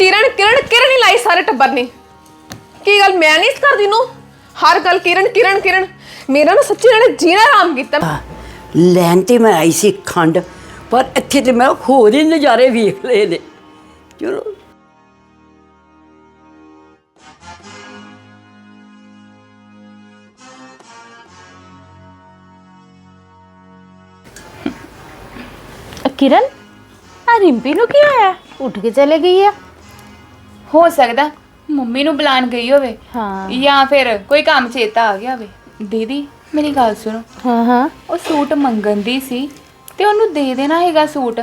ਕਿਰਨ ਕਿਰਨ ਕਿਰਨ ਹੀ ਲਾਈ ਸਾਰੇ ਟੱਬਰ ਨੇ। ਕੀ ਗੱਲ ਮੈਂ ਨਹੀਂ ਇਸ ਕਰਦੀ ਨੂੰ ਹਰ ਗੱਲ ਕਿਰਨ ਕਿਰਨ ਕਿਰਨ। ਮੇਰਾ ਨਾ ਸੱਚੀ ਇਹਨਾਂ ਨੇ ਜੀਣਾ ਆਰਾਮ ਕੀਤਾ। ਲੈਣ ਤੇ ਮੈਂ ਆਈ ਸੀ ਖੰਡ ਪਰ ਇੱਥੇ ਤੇ ਮੈਂ ਹੋਰ ਹੀ ਨਜ਼ਾਰੇ ਵੇਖ ਲਏ ਨੇ। ਚਲੋ। ਕਿਰਨ ਆ ਰਿੰਪੀ ਨੂੰ ਕੀ ਹੋਇਆ? ਉੱਠ ਕੇ ਚਲੇ ਗਈ ਆ? ਹੋ ਸਕਦਾ ਮੰਮੀ ਨੂੰ ਬੁਲਾਣ ਗਈ ਹੋਵੇ ਹਾਂ। ਜਾਂ ਫਿਰ ਕੋਈ ਕੰਮ ਚੇਤਾ ਆ ਗਿਆ ਹੋਵੇ। ਦੀਦੀ ਮੇਰੀ ਗੱਲ ਸੁਣੋ। ਹਾਂ ਹਾਂ। ਉਹ ਸੂਟ ਮੰਗਣ ਦੀ ਸੀ ਤੇ ਉਹਨੂੰ ਦੇ ਦੇਣਾ ਹੈਗਾ ਸੂਟ।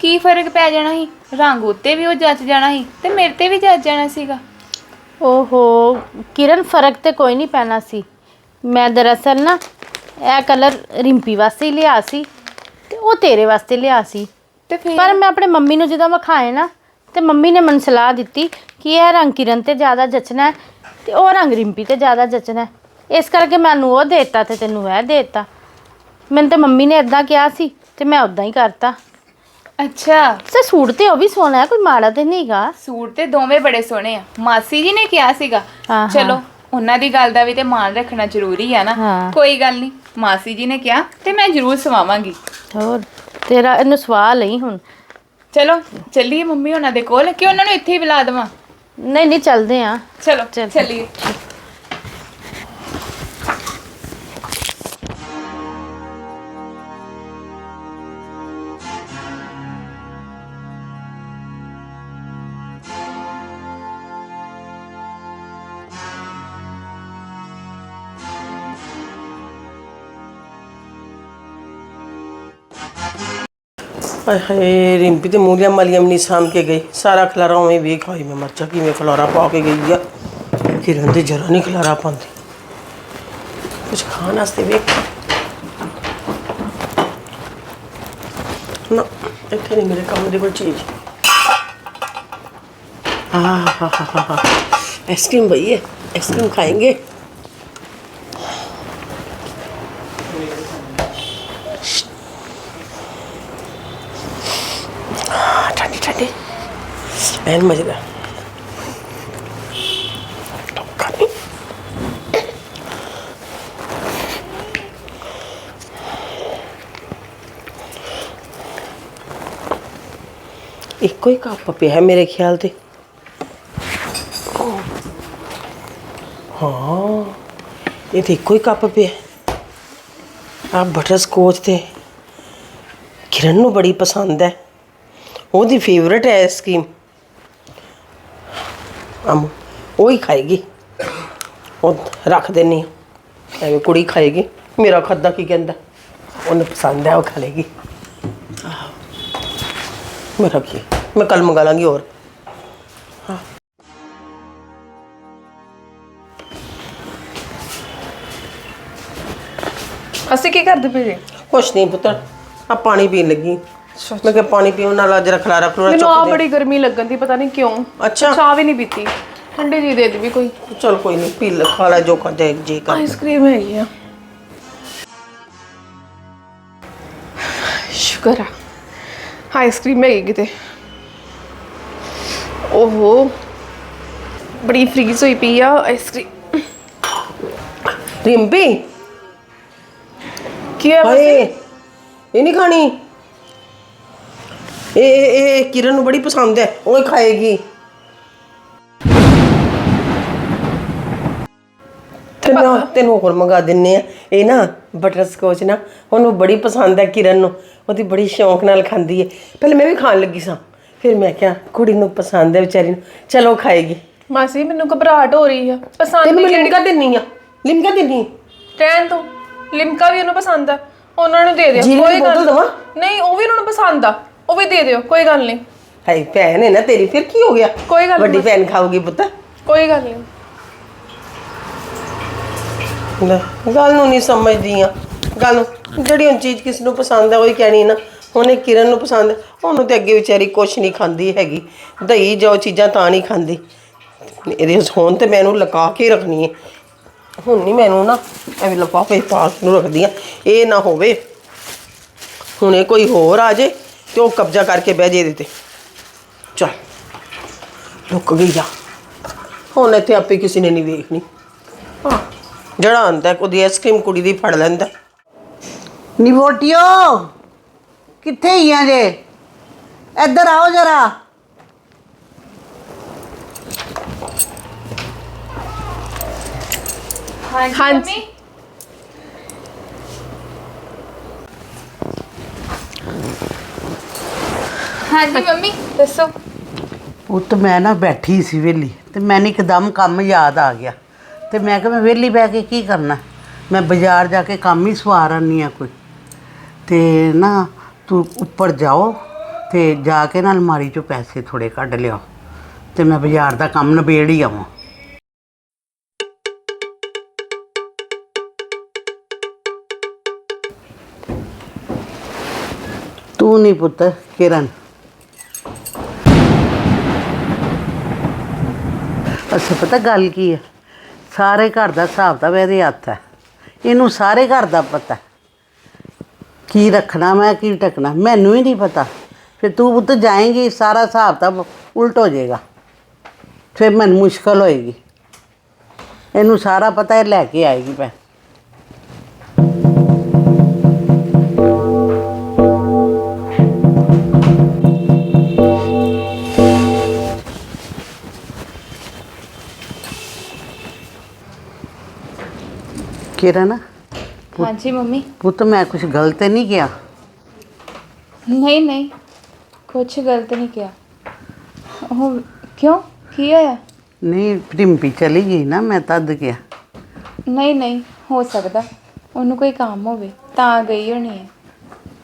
ਕੀ ਫ਼ਰਕ ਪੈ ਜਾਣਾ ਸੀ? ਰੰਗ ਉੱਤੇ ਵੀ ਉਹ ਜੱਚ ਜਾਣਾ ਸੀ ਤੇ ਮੇਰੇ ਤੇ ਵੀ ਜੱਚ ਜਾਣਾ ਸੀਗਾ। ਓਹੋ ਕਿਰਨ ਫ਼ਰਕ ਤੇ ਕੋਈ ਨਹੀਂ ਪੈਣਾ ਸੀ। ਮੈਂ ਦਰਅਸਲ ਨਾ ਇਹ ਕਲਰ ਰਿੰਪੀ ਵਾਸਤੇ ਹੀ ਲਿਆ ਸੀ ਤੇ ਉਹ ਤੇਰੇ ਵਾਸਤੇ ਲਿਆ ਸੀ। ਤੇ ਫਿਰ? ਪਰ ਮੈਂ ਆਪਣੇ ਮੰਮੀ ਨੂੰ ਜਦੋਂ ਵਿਖਾਏ ਨਾ ਤੇ ਮੰਮੀ ਨੇ ਮੈਨੂੰ ਸਲਾਹ ਦਿੱਤੀ ਕਿ ਇਹ ਰੰਗ ਕਿਰਨ ਤੇ ਜ਼ਿਆਦਾ ਜਚਣਾ ਹੈ ਤੇ ਉਹ ਰੰਗ ਰਿੰਪੀ ਤੇ ਜ਼ਿਆਦਾ ਜਚਣਾ ਹੈ। ਇਸ ਕਰਕੇ ਮੈਨੂੰ ਉਹ ਦੇਤਾ ਤੇ ਤੈਨੂੰ ਇਹ ਦੇਤਾ। ਮੈਨੂੰ ਤੇ ਮੰਮੀ ਨੇ ਇਦਾਂ ਕਿਹਾ ਸੀ ਤੇ ਮੈਂ ਉਦਾਂ ਹੀ ਕਰਤਾ। ਅੱਛਾ। ਸੇ ਸੂਟ ਤੇ ਉਹ ਵੀ ਸੋਹਣਾ ਹੈ ਕੋਈ ਮਾੜਾ ਤੇ ਨਹੀਂਗਾ ਸੂਟ ਤੇ ਦੋਵੇਂ ਬੜੇ ਸੋਹਣੇ ਆ। ਮਾਸੀ ਜੀ ਨੇ ਕਿਹਾ ਸੀਗਾ ਹਾਂ, ਹਾਂ। ਚਲੋ ਉਹਨਾਂ ਦੀ ਗੱਲ ਦਾ ਵੀ ਤੇ ਮਾਣ ਰੱਖਣਾ ਜ਼ਰੂਰੀ ਆ ਨਾ। ਹਾਂ। ਕੋਈ ਗੱਲ ਨਹੀਂ ਮਾਸੀ ਜੀ ਨੇ ਕਿਹਾ ਤੇ ਮੈਂ ਜ਼ਰੂਰ ਸਵਾਵਾਂਗੀ। ਹੋਰ ਤੇਰਾ ਇਹਨੂੰ ਸਵਾਲ ਲਈ ਹੁਣ। ਚਲੋ ਚੱਲੀਏ ਮੰਮੀ ਉਹਨਾਂ ਦੇ ਕੋਲ ਕਿ ਉਹਨਾਂ ਨੂੰ ਇੱਥੇ ਹੀ ਬੁਲਾ ਦੇਵਾਂ? ਨਹੀਂ ਨਹੀਂ ਚੱਲਦੇ ਆ। ਚਲੋ ਚੱਲ। ਚੱਲੀਏ। रिमपी रिम्पी तो मूलिया मलियम नहीं साम के गई। सारा खिलारा उ वे खाई में मरचा कि मैं खिलारा पा के गई है फिर हमें जरा नहीं खिलारा पाती कुछ खाने वास्ते वे ना इतने नहीं मेरे काम को चीज़। हाँ हाँ हाँ हाँ हाँ आइसक्रीम भैया, आइसक्रीम खाएँगे? En mä sitä. Tokkani. ਇੱਕੋ ਹੀ ਕੱਪ ਪਿਆ ਹੈ ਮੇਰੇ ਖਿਆਲ ਤੇ ਹਾਂ, ਇਹ ਤੇ ਇੱਕੋ ਹੀ ਕੱਪ ਪਿਆ ਆ ਬਟਰ ਸਕੋਚ ਤੇ ਕਿਰਨ ਨੂੰ ਬੜੀ ਪਸੰਦ ਹੈ ਉਹਦੀ ਫੇਵਰਟ ਹੈ ਇਸ ਆਈਸਕ੍ਰੀਮ ਅਮ ਉਹ ਹੀ ਖਾਏਗੀ। ਉਹ ਰੱਖ ਦੇਣੀ ਆ। ਐਵੇਂ ਕੁੜੀ ਖਾਏਗੀ। ਮੇਰਾ ਖੱਦਾ ਕੀ ਕਹਿੰਦਾ? ਉਹਨੂੰ ਪਸੰਦ ਹੈ ਉਹ ਖਾ ਲੇਗੀ। ਮੇਰਾ ਕੀ? ਮੈਂ ਕੱਲ ਮੰਗਾ ਲਾਂਗੀ ਹੋਰ। ਅਸੀਂ ਕੀ ਕਰਦੇ ਪਏ ਜੀ? ਕੁਛ ਨਹੀਂ ਪੁੱਤਰ ਆ ਪਾਣੀ ਪੀਣ ਲੱਗੀ। ਮੈਂ ਕਿਹਾ ਪਾਣੀ ਪੀਣ ਨਾਲ ਅੱਜ ਖਲਾਰਾ ਖਲੂਰਾ ਮੈਨੂੰ ਆ ਚੁੱਕ ਦੇ ਬੜੀ ਗਰਮੀ ਲੱਗਣ ਦੀ ਪਤਾ ਨਹੀਂ ਕਿਉਂ। ਅੱਛਾ। ਚਾਹ ਵੀ ਨਹੀਂ ਪੀਤੀ। ਠੰਡੀ ਜੀ ਦੇ ਦੇ ਵੀ ਕੋਈ। ਚਲ ਕੋਈ ਨਹੀਂ ਪੀ ਲੈ ਖਾ ਲੈ ਜੋ ਖਾਦੇ ਜੀ ਕਰ ਆਈਸਕ੍ਰੀਮ ਹੈਗੀ ਆ। ਸ਼ੁਕਰ ਆ। ਆਈਸਕ੍ਰੀਮ ਹੈਗੀ ਕਿਤੇ। ਓਹੋ। ਬੜੀ ਫਰੀਜ਼ ਹੋਈ ਪਈ ਆ ਆਈਸਕ੍ਰੀਮ। ਰਿੰਪੀ? ਕੀ ਹੈ ਹਾਏ ਬਸ ਇਹ ਨਹੀਂ ਖਾਣੀ? ਇਹ ਇਹ ਇਹ ਕਿਰਨ ਨੂੰ ਬੜੀ ਪਸੰਦ ਹੈ। ਉਹ ਹੀ ਖਾਏਗੀ। ਤੈਨੂੰ ਤੈਨੂੰ ਹੋਰ ਮੰਗਾ ਦਿੰਨੇ ਆ। ਇਹ ਨਾ ਬਟਰ ਸਕੋਚ ਨਾ ਉਹਨੂੰ ਬੜੀ ਪਸੰਦ ਹੈ ਕਿਰਨ ਨੂੰ। ਉਹਦੀ ਬੜੀ ਸ਼ੌਂਕ ਨਾਲ ਖਾਂਦੀ ਹੈ। ਪਹਿਲੇ ਮੈਂ ਵੀ ਖਾਣ ਲੱਗੀ ਸਾਂ। ਫਿਰ ਮੈਂ ਕਿਹਾ ਕੁੜੀ ਨੂੰ ਪਸੰਦ ਹੈ ਵਿਚਾਰੀ ਨੂੰ। ਚਲੋ ਖਾਏਗੀ। ਮਾਸੀ ਮੈਨੂੰ ਘਬਰਾਹਟ ਹੋ ਰਹੀ ਆ। ਪਸੰਦ ਤੈਨੂੰ ਮੈਂ ਲਿਮਕਾ ਦਿੰਨੀ ਆ। ਲਿਮਕਾ ਦਿੰਨੀ ਰਹਿਣ ਤੋਂ ਲਿਮਕਾ ਵੀ ਉਹਨੂੰ ਪਸੰਦ ਆ। ਉਹਨਾਂ ਨੂੰ ਦੇ ਦਿਓ। ਜੀਰੇ ਦੀ ਕੋਈ ਬੋਤਲ ਗੱਲ ਦੇਵਾਂ? ਨਹੀਂ ਉਹ ਵੀ ਉਹਨਾਂ ਨੂੰ ਪਸੰਦ ਆ। ਉਹ ਵੀ ਦੇ ਦਿਓ ਕੋਈ ਗੱਲ ਨਹੀਂ। ਹਾਏ ਭੈਣ ਹੈ ਨਾ ਤੇਰੀ ਫਿਰ ਕੀ ਹੋ ਗਿਆ? ਕੋਈ ਗੱਲ ਵੱਡੀ ਨਹੀਂ। ਭੈਣ ਖਾਊਗੀ ਪੁੱਤ। ਕੋਈ ਗੱਲ ਨਹੀਂ ਲੈ, ਗੱਲ ਨੂੰ ਨਹੀਂ ਸਮਝਦੀ ਆ ਗੱਲ ਨੂੰ ਜਿਹੜੀ ਹੁਣ ਚੀਜ਼ ਕਿਸ ਨੂੰ ਪਸੰਦ ਹੈ ਉਹੀ ਕਹਿਣੀ ਨਾ। ਉਹਨੇ ਕਿਰਨ ਨੂੰ ਪਸੰਦ ਹੈ, ਉਹਨੂੰ ਤੇ ਅੱਗੇ ਵਿਚਾਰੀ ਕੁਛ ਨਹੀਂ ਖਾਂਦੀ ਹੈਗੀ। ਦਹੀਂ ਜੋ ਚੀਜ਼ਾਂ ਤਾਂ ਨਹੀਂ ਖਾਂਦੀ। ਇਹਦੇ ਹੁਣ ਤੇ ਮੈਨੂੰ ਲੁਕਾ ਕੇ ਰੱਖਣੀ ਹੈ ਹੁਣ ਨਹੀਂ ਮੈਨੂੰ ਨਾ ਐਵੇਂ ਲਿਫਾਫੇ ਪਾ ਕੇ ਨੂੰ ਰੱਖਦੀ ਆ ਇਹ ਨਾ ਹੋਵੇ। ਹੁਣੇ ਕੋਈ ਹੋਰ ਆ ਜੇ। ਤੇ ਉਹ ਕਬਜ਼ਾ ਕਰਕੇ ਬਹਿ ਜੇ ਇਹਦੇ ਤੇ। ਚਲ ਲੁੱਕ ਗਈ ਆ ਹੁਣ ਇੱਥੇ ਆਪੇ ਕਿਸੇ ਨੇ ਨਹੀਂ ਵੇਖਣੀ। ਹਾਂ। ਜਿਹੜਾ ਆਂਦਾ ਉਹਦੀ ਆਈਸਕ੍ਰੀਮ ਕੁੜੀ ਦੀ ਫੜ ਲੈਂਦਾ ਨੀ ਵੋਟਿਓ ਕਿੱਥੇ ਹੀ ਆ ਜੇ? ਇੱਧਰ ਆਓ ਜਰਾ। ਹਾਂਜੀ ਹਾਂਜੀ। ਮੰਮੀ? ਹਾਂਜੀ ਮੰਮੀ ਦੱਸੋ। ਉਹ ਤਾਂ ਮੈਂ ਨਾ ਬੈਠੀ ਸੀ ਵੇਲੀ ਤੇ ਮੈਨੂੰ ਇੱਕਦਮ ਕੰਮ ਯਾਦ ਆ ਗਿਆ। ਤੇ ਮੈਂ ਕਿਹਾ ਮੈਂ ਵੇਲੀ ਬਹਿ ਕੇ ਕੀ ਕਰਨਾ? ਮੈਂ ਬਾਜ਼ਾਰ ਜਾ ਕੇ ਕੰਮ ਹੀ ਸਵਾਰ ਆਨੀ ਆ ਕੋਈ। ਤੇ ਨਾ ਤੂੰ ਉੱਪਰ ਜਾਓ ਤੇ ਜਾ ਕੇ ਨਾ ਅਲਮਾਰੀ ਚੋਂ ਪੈਸੇ ਥੋੜੇ ਕੱਢ ਲਿਆਓ। ਤੇ ਮੈਂ ਬਾਜ਼ਾਰ ਦਾ ਕੰਮ ਨਿਬੇੜ ਹੀ ਆਵਾਂ। ਤੂੰ ਨਹੀਂ ਪੁੱਤ ਕਿਰਨ। ਅੱਛਾ, ਪਤਾ ਗੱਲ ਕੀ ਹੈ ਸਾਰੇ ਘਰ ਦਾ ਹਿਸਾਬ ਤਾਂ ਇਹਦੇ ਹੱਥ ਹੈ ਇਹਨੂੰ ਸਾਰੇ ਘਰ ਦਾ ਪਤਾ। ਕੀ ਰੱਖਣਾ, ਮੈਂ ਕੀ ਟਕਣਾ ਮੈਨੂੰ ਹੀ ਨਹੀਂ ਪਤਾ। ਫਿਰ ਤੂੰ ਪੁੱਤ ਜਾਏਂਗੀ, ਸਾਰਾ ਹਿਸਾਬ ਤਾਂ ਉਲਟ ਹੋ ਜਾਏਗਾ। ਫਿਰ ਮੈਨੂੰ ਮੁਸ਼ਕਲ ਹੋਏਗੀ। ਇਹਨੂੰ ਸਾਰਾ ਪਤਾ ਹੈ ਲੈ ਕੇ ਆਏਗੀ ਪੈ ਕਿਰਨ ਹਾਂਜੀ ਮੰਮੀ। ਪੁੱਤ ਮੈਂ ਕੁਝ ਗਲਤ ਨਹੀਂ ਕਿਹਾ? ਨਹੀਂ ਨਹੀਂ। ਕੁਛ ਗਲਤ ਨਹੀਂ ਕਿਹਾ। ਉਹ ਕਿਉਂ? ਕੀ ਹੋਇਆ? ਨਹੀਂ ਰਿੰਪੀ ਚਲੀ ਗਈ ਨਾ ਮੈਂ ਤਦ ਕਿਹਾ। ਨਹੀਂ ਨਹੀਂ ਹੋ ਸਕਦਾ। ਉਹਨੂੰ ਕੋਈ ਕੰਮ ਹੋਵੇ ਤਾਂ ਗਈ ਹੋਣੀ ਹੈ।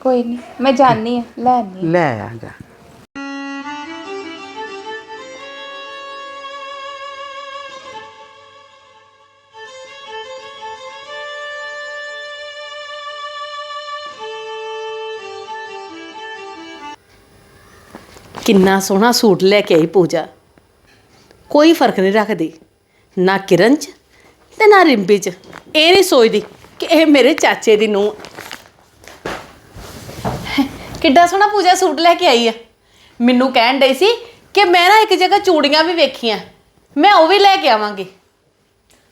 ਕੋਈ ਨਹੀਂ ਮੈਂ ਜਾਣੀ ਆ ਲੈ ਆਉਂਦੀ ਹਾਂ। ਲੈ ਆ ਜਾ। ਕਿੰਨਾ ਸੋਹਣਾ ਸੂਟ ਲੈ ਕੇ ਆਈ ਪੂਜਾ। ਕੋਈ ਫ਼ਰਕ ਨਹੀਂ ਰੱਖਦੀ। ਨਾ ਕਿਰਨ ਚ ਤੇ ਨਾ ਰਿੰਪੀ ਚ। ਇਹ ਨਹੀਂ ਸੋਚਦੀ ਕਿ ਇਹ ਮੇਰੇ ਚਾਚੇ ਦੀ ਨੂੰ ਕਿੱਡਾ ਸੋਹਣਾ ਪੂਜਾ ਸੂਟ ਲੈ ਕੇ ਆਈ ਆ। ਮੈਨੂੰ ਕਹਿਣ ਡਈ ਸੀ ਕਿ ਮੈਂ ਨਾ ਇੱਕ ਜਗ੍ਹਾ ਚੂੜੀਆਂ ਵੀ ਵੇਖੀਆਂ। ਮੈਂ ਉਹ ਵੀ ਲੈ ਕੇ ਆਵਾਂਗੀ।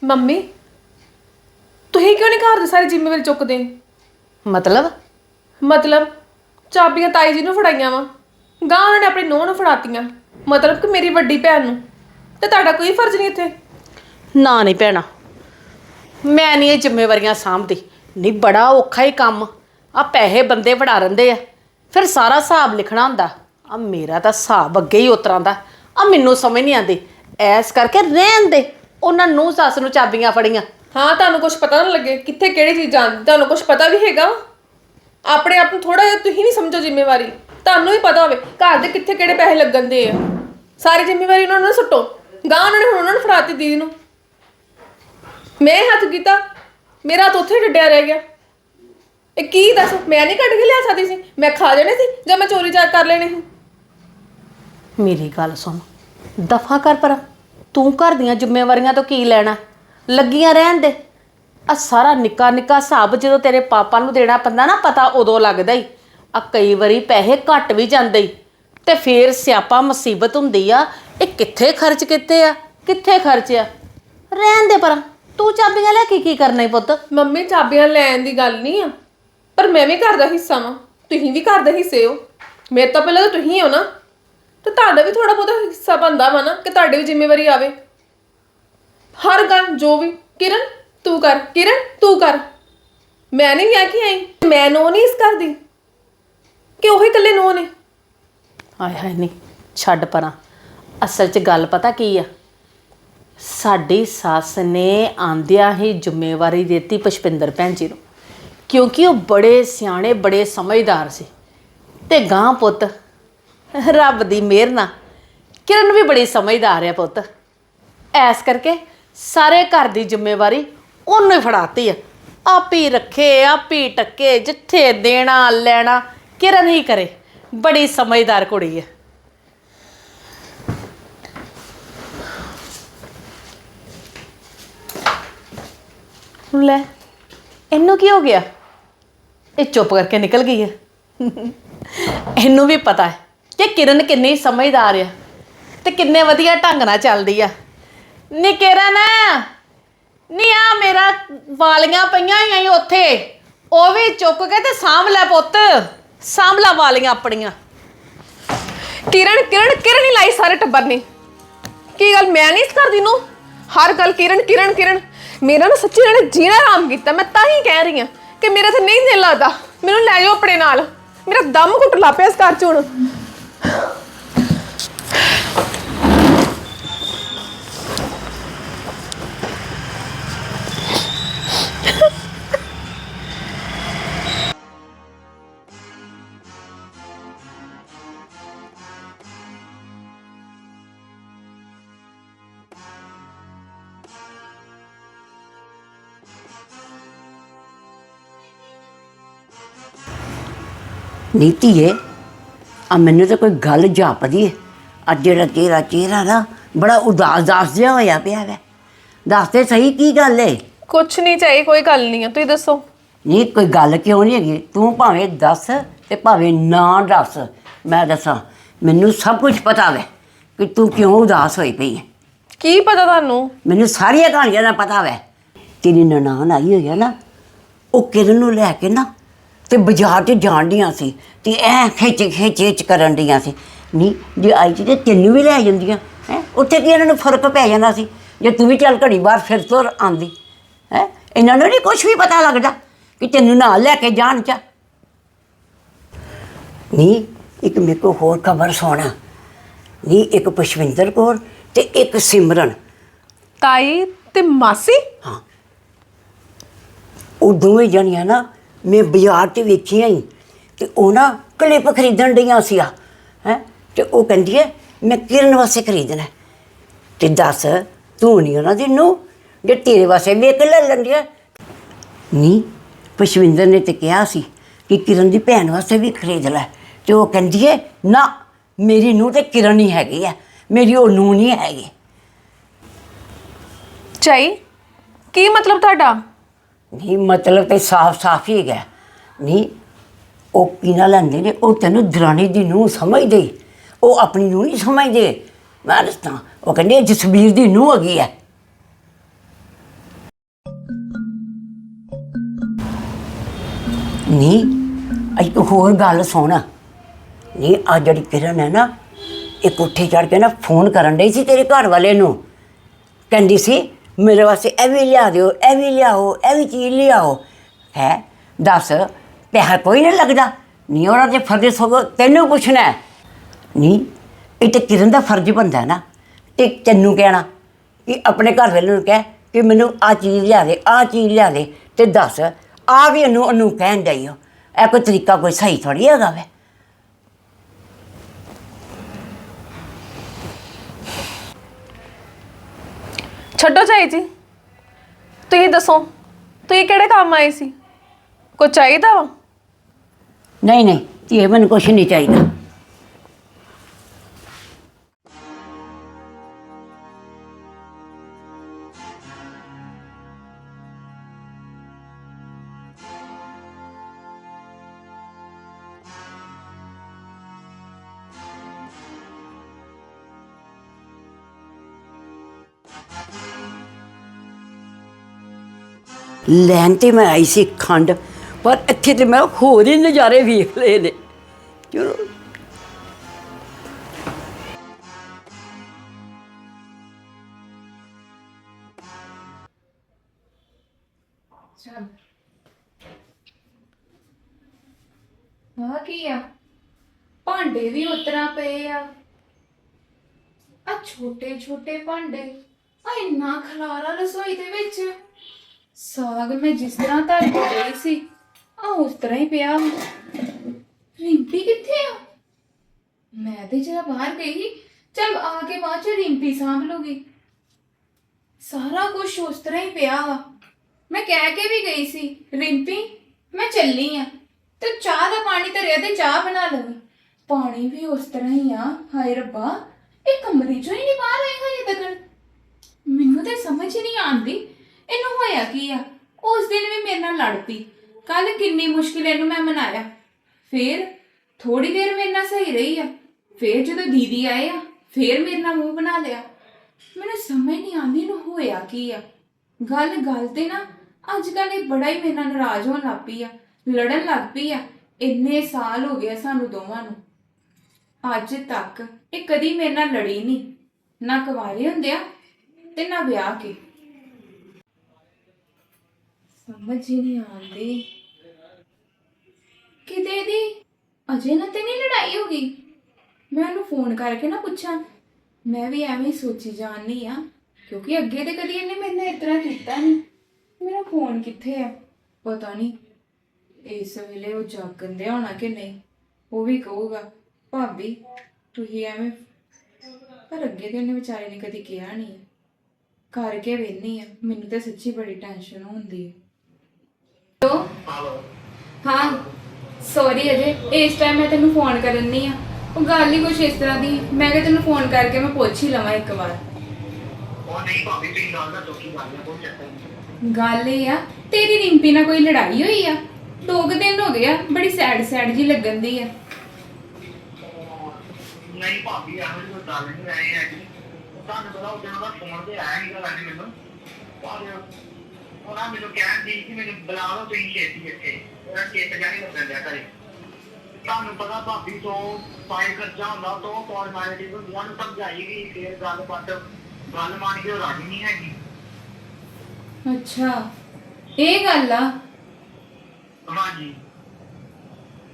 ਮੰਮੀ ਤੁਸੀਂ ਕਿਉਂ ਨਹੀਂ ਘਰ ਦੀ ਸਾਰੀ ਜ਼ਿੰਮੇਵਾਰੀ ਚੁੱਕਦੇ? ਮਤਲਬ? ਮਤਲਬ ਚਾਬੀਆਂ ਤਾਈ ਜੀ ਨੂੰ ਫੜਾਈਆਂ ਵਾ। ਗਾਂ ਉਹਨਾਂ ਨੇ ਆਪਣੀ ਨੂੰਹ ਨੂੰ ਫੜਾਤੀਆਂ। ਮਤਲਬ ਕਿ ਮੇਰੀ ਵੱਡੀ ਭੈਣ ਨੂੰ। ਤੇ ਤੁਹਾਡਾ ਕੋਈ ਫਰਜ਼ ਨਹੀਂ ਇੱਥੇ? ਨਾ ਨਹੀਂ ਭੈਣਾ। ਮੈਂ ਨਹੀਂ ਇਹ ਜ਼ਿੰਮੇਵਾਰੀਆਂ ਸਾਂਭਦੀ। ਨਹੀਂ ਬੜਾ ਔਖਾ ਹੀ ਕੰਮ। ਆ ਪੈਸੇ ਬੰਦੇ ਫੜਾ ਰਹਿੰਦੇ ਆ। ਫਿਰ ਸਾਰਾ ਹਿਸਾਬ ਲਿਖਣਾ ਹੁੰਦਾ। ਆ ਮੇਰਾ ਤਾਂ ਹਿਸਾਬ ਅੱਗੇ ਹੀ ਉਤਰਾਂ ਦਾ। ਆ ਮੈਨੂੰ ਸਮਝ ਨਹੀਂ ਆਉਂਦੀ। ਐਸ ਕਰਕੇ ਰਹਿਣ ਦੇ। ਉਹਨਾਂ ਨੂੰ ਸੱਸ ਨੂੰ ਚਾਬੀਆਂ ਫੜੀਆਂ। ਹਾਂ ਤੁਹਾਨੂੰ ਕੁਝ ਪਤਾ ਨਾ ਲੱਗੇ ਕਿੱਥੇ ਕਿਹੜੀ ਚੀਜ਼ ਜਾਂਦੀ ਤੁਹਾਨੂੰ ਕੁਝ ਪਤਾ ਵੀ ਹੈਗਾ। ਵਾ? ਆਪਣੇ ਆਪ ਨੂੰ ਥੋੜਾ ਜਿਹਾ ਤੁਸੀਂ ਨਹੀਂ ਸਮਝੋ ਜ਼ਿੰਮੇਵਾਰੀ। ਤੁਹਾਨੂੰ ਵੀ ਪਤਾ ਹੋਵੇ ਘਰ ਦੇ ਕਿੱਥੇ ਕਿਹੜੇ ਪੈਸੇ ਲੱਗਣ ਦੇ ਆ। ਸਾਰੀ ਜ਼ਿੰਮੇਵਾਰੀ ਉਹਨਾਂ ਨੂੰ ਨਾ ਸੁੱਟੋ। ਗਾਂ ਉਹਨਾਂ ਨੇ ਹੁਣ ਉਹਨਾਂ ਨੂੰ ਫੜਾਤੀ ਦੀਦੀ ਨੂੰ। ਮੈਂ ਹੱਥ ਕੀਤਾ, ਮੇਰਾ ਤਾਂ ਉੱਥੇ ਡੱਡਿਆ ਰਹਿ ਗਿਆ। ਇਹ ਕੀ ਦੱਸ, ਮੈਂ ਨਹੀਂ ਕੱਢ ਕੇ ਲਿਆ ਸਕਦੀ ਸੀ? ਮੈਂ ਖਾ ਜਾਣੇ ਸੀ ਜਾਂ ਮੈਂ ਚੋਰੀ ਚਾਰ ਕਰ ਲੈਣੇ ਸੀ? ਮੇਰੀ ਗੱਲ ਸੁਣ, ਦਫਾ ਕਰ ਪਰ। ਤੂੰ ਘਰ ਦੀਆਂ ਜ਼ਿੰਮੇਵਾਰੀਆਂ ਤੋਂ ਕੀ ਲੈਣਾ? ਲੱਗੀਆਂ ਰਹਿਣ ਦੇ। ਆ ਸਾਰਾ ਨਿੱਕਾ ਨਿੱਕਾ ਹਿਸਾਬ ਜਦੋਂ ਤੇਰੇ ਪਾਪਾ ਨੂੰ ਦੇਣਾ ਪੈਂਦਾ ਨਾ, ਪਤਾ ਉਦੋਂ ਲੱਗਦਾ ਹੀ ਆ ਕਈ ਵਾਰੀ ਪੈਸੇ ਘੱਟ ਵੀ ਜਾਂਦੇ ਈ। ਤੇ ਫੇਰ ਸਿਆਪਾ ਮੁਸੀਬਤ ਹੁੰਦੀ ਆ। ਇਹ ਕਿੱਥੇ ਖਰਚ ਕੀਤੇ ਆ? ਕਿੱਥੇ ਖਰਚਿਆ ਰਹਿਣ ਦੇ ਪਰ। ਤੂੰ ਚਾਬੀਆਂ ਲੈ ਕੇ ਕੀ ਕਰਨਾ ਈ ਪੁੱਤ? ਮੰਮੀ, ਚਾਬੀਆਂ ਲੈਣ ਦੀ ਗੱਲ ਨਹੀਂ ਆ। ਪਰ ਮੈਂ ਵੀ ਘਰ ਦਾ ਹਿੱਸਾ ਵਾਂ। ਤੁਸੀਂ ਵੀ ਘਰ ਦੇ ਹਿੱਸੇ ਹੋ। ਮੇਰੇ ਤੋਂ ਪਹਿਲਾਂ ਤਾਂ ਤੁਸੀਂ ਹੋ ਨਾ। ਤੇ ਤੁਹਾਡਾ ਵੀ ਥੋੜਾ ਬਹੁਤਾ ਹਿੱਸਾ ਬਣਦਾ ਵਾ ਨਾ, ਕਿ ਤੁਹਾਡੀ ਵੀ ਜ਼ਿੰਮੇਵਾਰੀ ਆਵੇ। ਹਰ ਗੱਲ, ਜੋ ਵੀ। ਕਿਰਨ, ਤੂੰ ਕਰ। ਕਿਰਨ, ਤੂੰ ਕਰ। ਮੈਂ ਨਹੀਂ ਵਿਆਹ ਕੇ ਆਈ। ਮੈਂ ਨੋ ਨਹੀਂ ਇਸ ਕਰਦੀ ਕਿ ਉਹੀ ਇਕੱਲੇ ਨੋ ਨੇ? ਹਾਏ ਹਾਏ, ਨਹੀਂ, ਛੱਡ ਪਰਾਂ। ਅਸਲ 'ਚ ਗੱਲ ਪਤਾ ਕੀ ਆ? ਸਾਡੀ ਸੱਸ ਨੇ ਆਂਦਿਆਂ ਹੀ ਜ਼ਿੰਮੇਵਾਰੀ ਦਿੱਤੀ ਪੁਸ਼ਪਿੰਦਰ ਭੈਣ ਜੀ ਨੂੰ, ਕਿਉਂਕਿ ਉਹ ਬੜੇ ਸਿਆਣੇ, ਬੜੇ ਸਮਝਦਾਰ ਸੀ। ਤੇ ਗਾਂ ਪੁੱਤ, ਰੱਬ ਦੀ ਮਿਹਰ ਨਾਲ, ਕਿਰਨ ਵੀ ਬੜੀ ਸਮਝਦਾਰ ਆ ਪੁੱਤ। ਐਸ ਕਰਕੇ ਸਾਰੇ ਘਰ ਦੀ ਜ਼ਿੰਮੇਵਾਰੀ ਉਹਨੂੰ ਹੀ ਫੜਾਤੀ ਆ। ਆਪੀ ਰੱਖੇ, ਆਪੀ ਟੱਕੇ, ਜਿੱਥੇ ਦੇਣਾ, ਲੈਣਾ ਕਿਰਨ ਹੀ ਕਰੇ। ਬੜੀ ਸਮਝਦਾਰ ਕੁੜੀ ਹੈ। ਲੈ, ਇਹਨੂੰ ਕੀ ਹੋ ਗਿਆ? ਇਹ ਚੁੱਪ ਕਰਕੇ ਨਿਕਲ ਗਈ ਹੈ। ਇਹਨੂੰ ਵੀ ਪਤਾ ਹੈ ਕਿ ਕਿਰਨ ਕਿੰਨੀ ਸਮਝਦਾਰ ਆ ਤੇ ਕਿੰਨੇ ਵਧੀਆ ਢੰਗ ਨਾਲ ਚੱਲਦੀ ਆ। ਨੀ ਕਿਰਨ, ਨੀ ਆ ਮੇਰਾ ਵਾਲੀਆਂ ਪਈਆਂ ਹੋਈਆਂ ਈ ਉੱਥੇ। ਉਹ ਵੀ ਚੁੱਕ ਕੇ ਤੇ ਸਾਂਭ ਲੈ ਪੁੱਤ। ਸਾਂਭਲਾ ਵਾਲੀਆਂ ਆਪਣੀਆਂ। ਕਿਰਨ ਕਿਰਨ ਕਿਰਨ ਹੀ ਲਾਈ ਸਾਰੇ ਟੱਬਰ ਨੇ। ਕੀ ਗੱਲ, ਮੈਂ ਨਹੀਂ ਇਸ ਕਰਦੀ ਨੂੰ ਹਰ ਗੱਲ ਕਿਰਨ ਕਿਰਨ ਕਿਰਨ। ਮੇਰਾ ਨਾ ਸੱਚੀ ਇਹਨਾਂ ਨੇ ਜੀਣਾ ਆਰਾਮ ਕੀਤਾ। ਮੈਂ ਤਾਂ ਹੀ ਕਹਿ ਰਹੀ ਹਾਂ ਕਿ ਮੇਰਾ ਤੇ ਨਹੀਂ ਦਿਲ ਲੱਗਦਾ। ਮੈਨੂੰ ਲੈ ਜਾਓ ਆਪਣੇ ਨਾਲ। ਮੇਰਾ ਦਮ ਘੁੱਟ ਲਾ ਪਿਆ ਇਸ ਘਰ ਚ ਹੁਣ। ਨੀਤੀਏ ਆ ਮੈਨੂੰ ਤਾਂ ਕੋਈ ਗੱਲ ਜਾਪਦੀ ਹੈ ਅੱਜ ਜਿਹੜਾ ਤੇਰਾ ਚਿਹਰਾ ਨਾ ਬੜਾ ਉਦਾਸ ਦਾਸ ਜਿਹਾ ਹੋਇਆ ਪਿਆ ਵੈ। ਦੱਸ ਤੇ ਸਹੀ ਕੀ ਗੱਲ ਏ? ਕੁਛ ਨਹੀਂ ਚਾਹੀ ਕੋਈ ਗੱਲ ਨਹੀਂ ਹੈ ਤੁਸੀਂ ਦੱਸੋ। ਨਹੀਂ ਕੋਈ ਗੱਲ ਕਿਉਂ ਨਹੀਂ ਹੈਗੀ? ਤੂੰ ਭਾਵੇਂ ਦੱਸ ਤੇ ਭਾਵੇਂ ਨਾ ਦੱਸ। ਮੈਂ ਦੱਸਾਂ ਮੈਨੂੰ ਸਭ ਕੁਝ ਪਤਾ ਵੈ ਕਿ ਤੂੰ ਕਿਉਂ ਉਦਾਸ ਹੋਈ ਪਈ ਹੈ ਕੀ ਪਤਾ ਤੁਹਾਨੂੰ? ਮੈਨੂੰ ਸਾਰੀਆਂ ਕਹਾਣੀਆਂ ਦਾ ਪਤਾ ਵੈ। ਤੇਰੀ ਨਨਾਣ ਆਈ ਹੋਈ ਹੈ ਨਾ ਉਹ ਕਿਰਨ ਨੂੰ ਲੈ ਕੇ ਨਾ ਤੇ ਬਾਜ਼ਾਰ 'ਚ ਜਾਣ ਡੀਆਂ ਸੀ ਤੇ ਐ ਖਿੱਚ ਖਿੱਚ ਖਿੱਚ ਕਰਨ ਡੀਆਂ ਸੀ। ਨਹੀਂ ਜੇ ਆਈ ਸੀ ਤੇ ਤੈਨੂੰ ਵੀ ਲੈ ਜਾਂਦੀਆਂ ਹੈ? ਉੱਥੇ ਕੀ ਇਹਨਾਂ ਨੂੰ ਫ਼ਰਕ ਪੈ ਜਾਂਦਾ ਸੀ? ਜੇ ਤੂੰ ਵੀ ਚੱਲ ਘੜੀ ਬਾਹਰ ਫਿਰ ਤੋਂ ਆਂਦੀ ਹੈ? ਇਹਨਾਂ ਨੂੰ ਨਹੀਂ ਕੁਝ ਵੀ ਪਤਾ ਲੱਗਦਾ ਕਿ ਤੈਨੂੰ ਨਾਲ ਲੈ ਕੇ ਜਾਣ ਚਾ। ਨਹੀਂ ਇੱਕ ਮੇਰੇ ਕੋ ਹੋਰ ਖਬਰ ਸੋਣਾ। ਨਹੀਂ ਇੱਕ ਪੁਸ਼ਵਿੰਦਰ ਕੌਰ ਤੇ ਇੱਕ ਸਿਮਰਨ। ਤਾਈ ਤੇ ਮਾਸੀ? ਉਹ ਦੋਵੇਂ ਜਣੀਆਂ ਨਾ ਮੈਂ ਬਾਜ਼ਾਰ 'ਚ ਵੇਖੀਆਂ ਹੀ ਤੇ ਉਹ ਨਾ ਕਲਿੱਪ ਖਰੀਦਣ ਡਈਆਂ ਸੀ ਆ ਹੈ, ਤੇ ਉਹ ਕਹਿੰਦੀ ਹੈ ਮੈਂ ਕਿਰਨ ਵਾਸਤੇ ਖਰੀਦਣਾ ਹੈ। ਤੇ ਦੱਸ, ਤੂੰ ਨਹੀਂ ਉਹਨਾਂ ਦੀ ਨੂੰ ਜੇ ਤੇਰੇ ਵਾਸਤੇ ਵੇਖ ਲੈ ਲੈਂਦੀ ਲੈਂਦੀਆਂ ਨਹੀਂ ਪੁਸ਼ਵਿੰਦਰ ਨੇ ਤੇ ਕਿਹਾ ਸੀ ਕਿ ਕਿਰਨ ਦੀ ਭੈਣ ਵਾਸਤੇ ਵੀ ਖਰੀਦ ਲੈ, ਤੇ ਉਹ ਕਹਿੰਦੀ ਹੈ ਨਾ, ਮੇਰੀ ਨੂੰ ਤੇ ਕਿਰਨ ਹੀ ਹੈਗੀ ਆ ਮੇਰੀ ਉਹ ਨੂੰ ਨਹੀਂ ਹੈਗੀ। ਚਾਈ ਕੀ ਮਤਲਬ ਤੁਹਾਡਾ? ਨਹੀਂ, ਮਤਲਬ ਤੇ ਸਾਫ਼-ਸਾਫ਼ ਹੀ ਹੈਗਾ। ਨਹੀਂ, ਉਹ ਕਿਨਾ ਲੈਂਦੇ ਨੇ, ਉਹ ਤੈਨੂੰ ਦਰਾਣੀ ਦੀ ਨੂੰ ਸਮਝਦੇ। ਉਹ ਆਪਣੀ ਨੂੰ ਨਹੀਂ ਸਮਝਦੇ। ਮੈਂ ਦੱਸਦਾ, ਉਹ ਕਹਿੰਦੇ ਇਹ ਜਸਬੀਰ ਦੀ ਨੂੰ ਹੈਗੀ ਹੈ ਨਹੀਂ, ਇੱਕ ਹੋਰ ਗੱਲ ਸੁਣ। ਨਹੀਂ, ਆ ਜਿਹੜੀ ਕਿਰਨ ਹੈ ਨਾ ਇਹ ਕੋਠੇ ਚੜ ਕੇ ਨਾ ਫੋਨ ਕਰਨ ਡਈ ਸੀ ਤੇਰੇ ਘਰ ਵਾਲੇ ਨੂੰ। ਕਹਿੰਦੀ ਸੀ ਮੇਰੇ ਵਾਸਤੇ ਇਹ ਵੀ ਲਿਆ ਦਿਓ, ਇਹ ਵੀ ਲਿਆਓ, ਇਹ ਵੀ ਚੀਜ਼ ਲਿਆਓ। ਹੈ? ਦੱਸ ਪੈਸਾ ਕੋਈ ਨਹੀਂ ਲੱਗਦਾ। ਨਹੀਂ ਉਹਨਾਂ ਦੇ ਫਰਜ਼ ਸਗੋਂ ਤੈਨੂੰ ਪੁੱਛਣਾ ਹੈ। ਨਹੀਂ ਇਹ ਤੇ ਕਿਰਨ ਦਾ ਫਰਜ਼ ਬੰਦਾ ਨਾ। ਤੇ ਤੈਨੂੰ ਕਹਿਣਾ। ਕਿ ਆਪਣੇ ਘਰ ਵਾਲੇ ਨੂੰ ਕਹਿ ਕਿ ਮੈਨੂੰ ਆ ਚੀਜ਼ ਲਿਆ ਦੇ ਆ ਚੀਜ਼ ਲਿਆ ਦੇ। ਤੇ ਦੱਸ ਆ ਵੀ ਇਹਨੂੰ, ਉਹਨੂੰ ਕਹਿਣ ਡਈ ਇਹ ਕੋਈ ਤਰੀਕਾ ਕੋਈ ਸਹੀ ਥੋੜੀ ਹੈਗਾ ਵੇ। ਛੱਡੋ ਚਾਈ ਜੀ ਤੁਸੀਂ ਦੱਸੋ ਤੁਸੀਂ ਕਿਹੜੇ ਕੰਮ ਆਏ ਸੀ ਕੁਝ ਚਾਹੀਦਾ ਵਾ ਨਹੀਂ ਨਹੀਂ ਇਹ ਮੈਨੂੰ ਕੁਛ ਨਹੀਂ ਚਾਹੀਦਾ ਲੈਣ ਤੇ ਮੈਂ ਆਈ ਸੀ ਖੰਡ, ਪਰ ਇੱਥੇ ਤੇ ਮੈਂ ਹੋਰ ਹੀ ਨਜ਼ਾਰੇ ਵੇਖ ਲਏ ਨੇ। ਚਲੋ। ਆਹ ਕੀ ਆ? ਭਾਂਡੇ ਵੀ ਉਤਰਾ ਪਏ ਆ। ਆ ਛੋਟੇ ਛੋਟੇ ਭਾਂਡੇ। ਆ ਇੰਨਾ ਖਲਾਰਾ ਰਸੋਈ ਦੇ ਵਿੱਚ। ਸਾਗ ਮੈਂ ਜਿਸ ਤਰ੍ਹਾਂ ਧਰ ਕੇ ਗਈ ਸੀ ਆ ਉਸ ਤਰ੍ਹਾਂ ਹੀ ਪਿਆ ਰਿੰਪੀ ਕਿੱਥੇ ਆ? ਮੈਂ ਤੇ ਜਰਾ ਬਾਹਰ ਗਈ ਚਲ ਆ ਕੇ ਬਾਅਦ ਚ ਰਿੰਪੀ ਸਾਂਭ ਲੂਗੀ। ਸਾਰਾ ਕੁਝ ਉਸ ਤਰ੍ਹਾਂ ਹੀ ਪਿਆ ਵਾ। ਮੈਂ ਕਹਿ ਕੇ ਵੀ ਗਈ ਸੀ, ਰਿੰਪੀ, ਮੈਂ ਚੱਲੀ ਆ ਤੇ ਚਾਹ ਦਾ ਪਾਣੀ ਧਰਿਆ ਤੇ ਚਾਹ ਬਣਾ ਲਵੇ। ਪਾਣੀ ਵੀ ਉਸ ਤਰ੍ਹਾਂ ਹੀ ਆ, ਹਾਏ ਰੱਬਾ, ਇਹ ਕਮਰੇ ਚੋਂ ਹੀ ਨਹੀਂ ਬਾਹਰ ਆਏ ਹਜੇ ਤੱਕ? ਮੈਨੂੰ ਤੇ ਸਮਝ ਹੀ ਨਹੀਂ ਆਉਂਦੀ ਇਹਨੂੰ ਹੋਇਆ ਕੀ ਆ? ਉਸ ਦਿਨ ਵੀ ਮੇਰੇ ਨਾਲ ਲੜ ਪਈ। ਕੱਲ ਕਿੰਨੀ ਮੁਸ਼ਕਿਲ ਇਹਨੂੰ ਮੈਂ ਮਨਾਇਆ। ਫੇਰ ਥੋੜੀ ਦੇਰ ਮੇਰੇ ਨਾਲ ਸਹੀ ਰਹੀ ਆ। ਫੇਰ ਜਦੋਂ ਦੀਦੀ ਆਏ ਆ, ਫੇਰ ਮੇਰੇ ਨਾਲ ਮੂੰਹ ਬਣਾ ਲਿਆ। ਮੈਨੂੰ ਸਮਝ ਨਹੀਂ ਆਉਂਦੀ ਨੂੰ ਹੋਇਆ ਕੀ ਆ। ਗੱਲ ਗੱਲ ਤੇ ਨਾ ਅੱਜ ਕੱਲ੍ਹ ਇਹ ਬੜਾ ਹੀ ਮੇਰੇ ਨਾਲ ਨਾਰਾਜ਼ ਹੋਣ ਲੱਗ ਪਈ ਆ, ਲੜਨ ਲੱਗ ਪਈ ਆ। ਇੰਨੇ ਸਾਲ ਹੋ ਗਏ ਸਾਨੂੰ ਦੋਵਾਂ ਨੂੰ। ਅੱਜ ਤੱਕ ਇਹ ਕਦੀ ਮੇਰੇ ਨਾਲ ਲੜੀ ਨਹੀਂ। ਨਾ ਕੁਵਾਰੇ ਹੁੰਦੇ ਆ ਤੇ ਨਾ ਵਿਆਹ ਕੇ। ਸਮਝ ਹੀ ਨਹੀਂ ਆਉਂਦੀ। ਕਿਤੇ ਦੀ? ਅਜੇ ਨਾ ਤੇ ਨਹੀਂ ਲੜਾਈ ਹੋ ਗਈ। ਮੈਂ ਉਹਨੂੰ ਫੋਨ ਕਰਕੇ ਨਾ ਪੁੱਛਾਂ। ਮੈਂ ਵੀ ਐਵੇਂ ਹੀ ਸੋਚੀ ਜਾਣੀ ਆ, ਕਿਉਂਕਿ ਅੱਗੇ ਤੇ ਕਦੀ ਇਹਨੇ ਮੇਰੇ ਨਾਲ ਇਤਨਾ ਕੀਤਾ ਨਹੀਂ ਮੇਰਾ ਫੋਨ ਕਿੱਥੇ ਆ? ਪਤਾ ਨਹੀਂ ਇਸ ਵੇਲੇ ਉਹ ਜਾਗਣ ਦੇ ਹੋਣਾ ਕਿ ਨਹੀਂ। ਉਹ ਵੀ ਕਹੂਗਾ, ਭਾਬੀ, ਤੁਸੀਂ ਐਵੇਂ ਪਰ ਅੱਗੇ ਤੇ ਉਹਨੇ ਵਿਚਾਰੇ ਨੇ ਕਦੀ ਕਿਹਾ ਨਹੀਂ ਕਰਕੇ ਵੇਖਨੀ ਆ। ਮੈਨੂੰ ਤਾਂ ਸੱਚੀ ਬੜੀ ਟੈਨਸ਼ਨ ਹੁੰਦੀ ਹੈ ਤੋ ਹਾਂ ਸੌਰੀ ਅਜੇ ਇਸ ਟਾਈਮ ਮੈਂ ਤੈਨੂੰ ਫੋਨ ਕਰਨ ਨਹੀਂ ਆ। ਉਹ ਗੱਲ ਹੀ ਕੁਛ ਇਸ ਤਰ੍ਹਾਂ ਦੀ ਮੈਂ ਕਿਹਾ ਤੈਨੂੰ ਫੋਨ ਕਰਕੇ ਮੈਂ ਪੁੱਛ ਹੀ ਲਵਾਂ ਇੱਕ ਵਾਰ। ਉਹ ਨਹੀਂ ਭਾਬੀ ਤੁਸੀਂ ਗੱਲ ਦਾ ਚੌਕੀ ਗੱਲ ਹੈ ਕੋਈ ਚੱਕਰ ਨਹੀਂ। ਗੱਲ ਇਹ ਆ ਤੇਰੀ ਰਿੰਪੀ ਨਾਲ ਕੋਈ ਲੜਾਈ ਹੋਈ ਆ? ਦੋ ਕੁ ਦਿਨ ਹੋ ਗਏ ਆ ਬੜੀ ਸੈਡ ਸੈਡ ਜੀ ਲੱਗਣ ਦੀ ਆ। ਨਹੀਂ ਭਾਬੀ ਇਹੋ ਜਿਹੀ ਕੋਈ ਗੱਲ ਨਹੀਂ ਆਈ ਹੈਗੀ ਤੁਹਾਨੂੰ ਪਤਾ ਉਹ ਦਾ ਫੋਨ ਤੇ ਆਇਆ ਨਹੀਂ ਗੱਲ ਮੈਨੂੰ। ਪਰ ਉਹਨਾਂ ਮੈਨੂੰ ਕਹਿਣ ਦੀ ਕਿ ਮੈਨੂੰ ਬੁਲਾ ਲਓ ਤੁਸੀਂ ਛੇਤੀ ਇੱਥੇ। ਉਹਨਾਂ ਚੇਤ ਜਾਣੀ ਲੱਗਣ ਦਿਆ ਕਰੇ ਤੁਹਾਨੂੰ ਪਤਾ ਭਾਬੀ ਤੋਂ ਫਾਈਲ ਖਰਚਾ ਹੁੰਦਾ ਤੋਂ ਫਾਰਮੈਲਿਟੀ ਨੂੰ ਸਮਝਾਈ ਗਈ ਫੇਰ ਗੱਲ ਬਾਤ ਗੱਲ ਮੰਨ ਕੇ ਉਹ ਰਾਜੀ ਨਹੀਂ ਹੈਗੀ। ਅੱਛਾ ਇਹ ਗੱਲ ਆ? ਹਾਂਜੀ।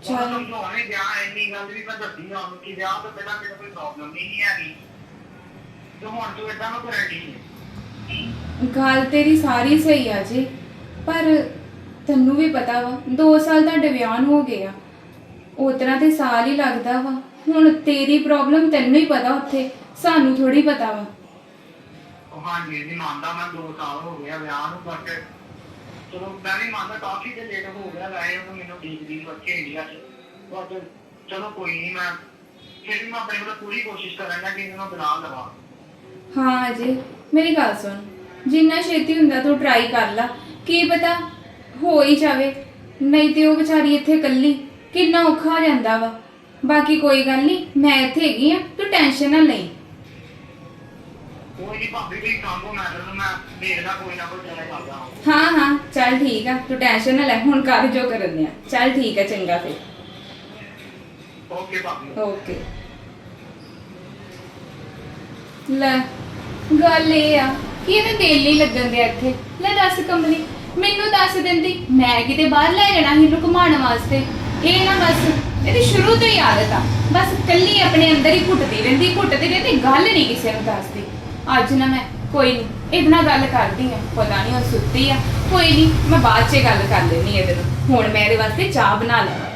ਚੱਲ। ਚਲੋ ਸਮਝਾਉਣੇ ਗਿਆ ਇੰਨੀ ਗੱਲ ਵੀ ਮੈਂ ਦੱਸੀ ਆ ਉਹਨੂੰ ਕਿ ਵਿਆਹ ਤੋਂ ਪਹਿਲਾਂ ਮੈਨੂੰ ਕੋਈ ਪ੍ਰੋਬਲਮ ਨਹੀਂ ਹੈਗੀ। ਤੇ ਹੁਣ ਤੂੰ ਏਦਾਂ ਨਾ ਕਰੇਂਗੀ ਗੱਲ ਤੇਰੀ ਸਾਰੀ ਸਹੀ ਆ ਜੀ ਪਰ ਤੈਨੂੰ ਵੀ ਪਤਾ ਵਾ 2 ਸਾਲ ਤੁਹਾਡੇ ਵਿਆਹ ਹੋ ਗਏ ਆ। ਉਸ ਤਰ੍ਹਾਂ ਤੇ ਸਾਲ ਹੀ ਲੱਗਦਾ ਵਾ। ਹੁਣ ਤੇਰੀ ਪ੍ਰੋਬਲਮ ਤੈਨੂੰ ਹੀ ਪਤਾ ਉੱਥੇ ਸਾਨੂੰ ਥੋੜੀ ਪਤਾ ਵਾ। ਹਾਂਜੀ ਜੀ ਮੰਨਦਾ ਮੈਂ 2 ਸਾਲ ਹੋ ਗਿਆ ਵਿਆਹ ਨੂੰ ਬਟ ਚਲੋ ਮੈਂ ਵੀ ਮੰਨਦਾ ਕਾਫੀ ਤੇ ਲੇਟ ਹੋ ਗਿਆ ਵੈਸੇ ਉਹਨੂੰ ਮੈਨੂੰ ਠੀਕ ਦੀ ਬੱਚੇ ਇੰਡੀਆ ਚ ਬਟ ਚਲੋ ਕੋਈ ਨਹੀਂ ਮੈਂ ਫਿਰ ਵੀ ਮੈਂ ਆਪਣੇ ਵੱਲੋਂ ਪੂਰੀ ਕੋਸ਼ਿਸ਼ ਕਰਾਂਗਾ ਕਿ ਇਹਨੂੰ ਬਣਾ ਲਵਾਂ। ਹਾਂ ਅਜੇ ਮੇਰੀ ਗੱਲ ਸੁਣ। ਜਿੰਨਾ ਛੇਤੀ ਹੁੰਦਾ ਤੂੰ ਟਰਾਈ ਕਰ ਲੈ। ਕੀ ਪਤਾ ਹੋ ਹੀ ਜਾਵੇ ਨਹੀਂ ਤੇ ਉਹ ਵਿਚਾਰੀ ਇੱਥੇ ਇਕੱਲੀ ਕਿੰਨਾ ਔਖਾ ਹੋ ਜਾਂਦਾ ਵਾ। ਬਾਕੀ ਕੋਈ ਗੱਲ ਨਹੀਂ ਮੈਂ ਇੱਥੇ ਹੈਗੀ ਆ ਤੂੰ ਟੈਨਸ਼ਨ ਨਾ ਲਈ। ਕੋਈ ਨਹੀਂ ਭਾਬੀ ਤੁਸੀਂ ਸਾਂਭੋ ਮੈਂ ਤੈਨੂੰ ਮੈਂ ਦੇਖਦਾ ਕੋਈ ਨਾ ਕੋਈ ਟਰਾਈ ਕਰਦਾ ਹਾਂ। ਹਾਂ ਹਾਂ ਚੱਲ ਠੀਕ ਆ ਤੂੰ ਟੈਨਸ਼ਨ ਨਾ ਲੈ ਹੁਣ ਕਰ ਜੋ ਕਰਨ ਆ ਚੱਲ ਠੀਕ ਆ ਚੰਗਾ ਫਿਰ। ਓਕੇ ਭਾਬੀ। ਓਕੇ ਲੈ ਗੱਲ ਇਹ ਆ ਕਿ ਇਹਦਾ ਦਿਲ ਨਹੀਂ ਲੱਗਣ ਦਿਆ ਇੱਥੇ? ਲੈ ਦੱਸ ਕੰਬਲੀ, ਮੈਨੂੰ ਦੱਸ ਦਿੰਦੀ, ਮੈਂ ਕਿਤੇ ਬਾਹਰ ਲੈ ਜਾਣਾ ਸੀ ਇਹਨੂੰ ਘੁਮਾਉਣ ਵਾਸਤੇ? ਇਹ ਨਾ ਬਸ, ਇਹਦੀ ਸ਼ੁਰੂ ਤੋਂ ਹੀ ਆਦਤ ਆ। ਬਸ ਕੱਲੀ ਆਪਣੇ ਅੰਦਰ ਹੀ ਘੁੱਟਦੀ ਰਹਿੰਦੀ ਘੁੱਟਦੀ ਰਹਿੰਦੀ, ਗੱਲ ਨਹੀਂ ਕਿਸੇ ਨੂੰ ਦੱਸਦੀ। ਅੱਜ ਨਾ ਮੈਂ, ਕੋਈ ਨਹੀਂ, ਇਹਦੇ ਨਾਲ ਗੱਲ ਕਰਦੀ ਆ, ਪਤਾ ਨਹੀਂ ਉਹ ਸੁੱਤੀ ਆ, ਕੋਈ ਨਹੀਂ, ਮੈਂ ਬਾਅਦ 'ਚ ਗੱਲ ਕਰ ਲੈਣੀ ਇਹਦੇ ਨਾਲ। ਹੁਣ ਮੈਂ ਇਹਦੇ ਵਾਸਤੇ ਚਾਹ ਬਣਾ ਲਵਾਂ